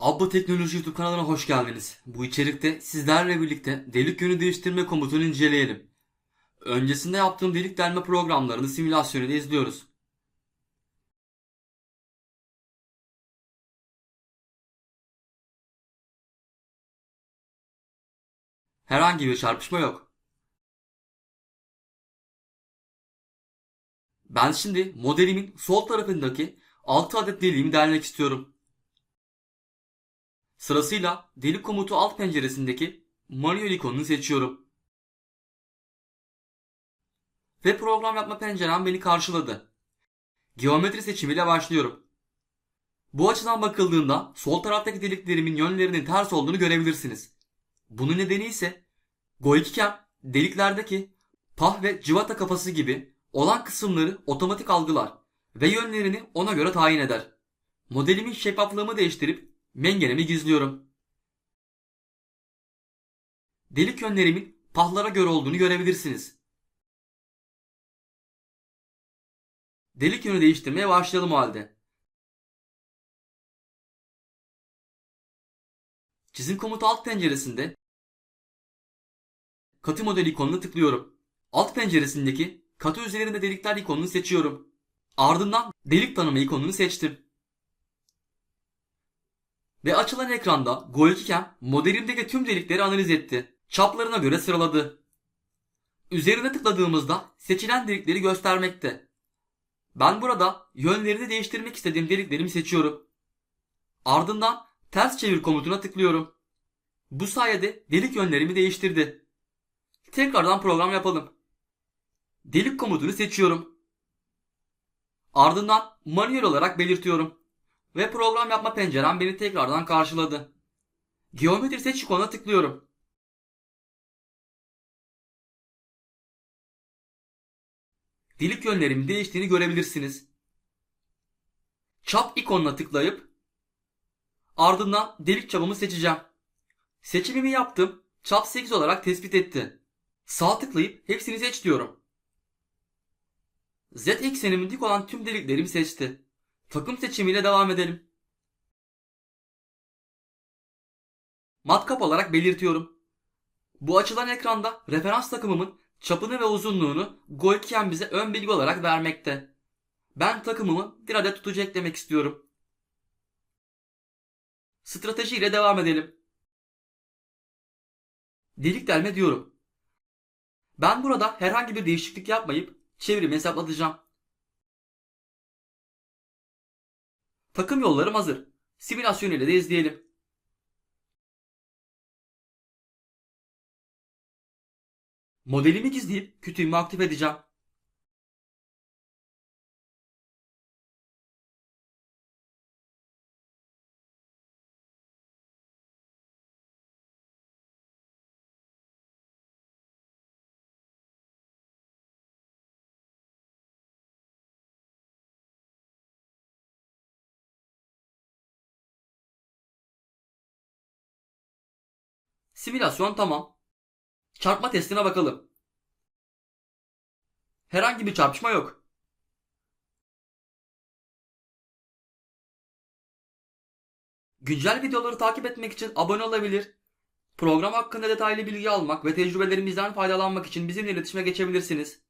Abba Teknoloji YouTube kanalına hoş geldiniz. Bu içerikte sizlerle birlikte delik yönü değiştirme komutunu inceleyelim. Öncesinde yaptığım delik delme programlarını simülasyonuyla izliyoruz. Herhangi bir çarpışma yok. Ben şimdi modelimin sol tarafındaki 6 adet deliğimi delmek istiyorum. Sırasıyla delik komutu alt penceresindeki manuel ikonunu seçiyorum. Ve program yapma pencerem beni karşıladı. Geometri seçimiyle başlıyorum. Bu açıdan bakıldığında sol taraftaki deliklerimin yönlerinin ters olduğunu görebilirsiniz. Bunun nedeni ise Goikiken deliklerdeki pah ve cıvata kafası gibi olan kısımları otomatik algılar ve yönlerini ona göre tayin eder. Modelimin şeffaflığımı değiştirip mengenemi gizliyorum. Delik yönlerimin pahlara göre olduğunu görebilirsiniz. Delik yönü değiştirmeye başlayalım o halde. Çizim komutu alt penceresinde katı model ikonuna tıklıyorum. Alt penceresindeki katı üzerinde delikler ikonunu seçiyorum. Ardından delik tanıma ikonunu seçtim. Ve açılan ekranda Go2Cam modelimdeki tüm delikleri analiz etti. Çaplarına göre sıraladı. Üzerine tıkladığımızda seçilen delikleri göstermekte. Ben burada yönlerini değiştirmek istediğim deliklerimi seçiyorum. Ardından ters çevir komutuna tıklıyorum. Bu sayede delik yönlerimi değiştirdi. Tekrardan program yapalım. Delik komutunu seçiyorum. Ardından manuel olarak belirtiyorum. Ve program yapma pencerem beni tekrardan karşıladı. Geometri seç ikonuna tıklıyorum. Delik yönlerimin değiştiğini görebilirsiniz. Çap ikonuna tıklayıp ardından delik çapımı seçeceğim. Seçimimi yaptım. Çap 8 olarak tespit etti. Sağ tıklayıp hepsini seç diyorum. Z eksenimin dik olan tüm deliklerimi seçti. Takım seçimiyle devam edelim. Matkap olarak belirtiyorum. Bu açılan ekranda referans takımımın çapını ve uzunluğunu Golkian bize ön bilgi olarak vermekte. Ben takımımı bir adet tutucu eklemek istiyorum. Strateji ile devam edelim. Delik delme diyorum. Ben burada herhangi bir değişiklik yapmayıp çevrimi hesaplatacağım. Takım yollarım hazır. Simülasyon ile de izleyelim. Modelimi gizleyip kütüğümü aktif edeceğim. Simülasyon tamam. Çarpma testine bakalım. Herhangi bir çarpışma yok. Güncel videoları takip etmek için abone olabilir. Program hakkında detaylı bilgi almak ve tecrübelerimizden faydalanmak için bizimle iletişime geçebilirsiniz.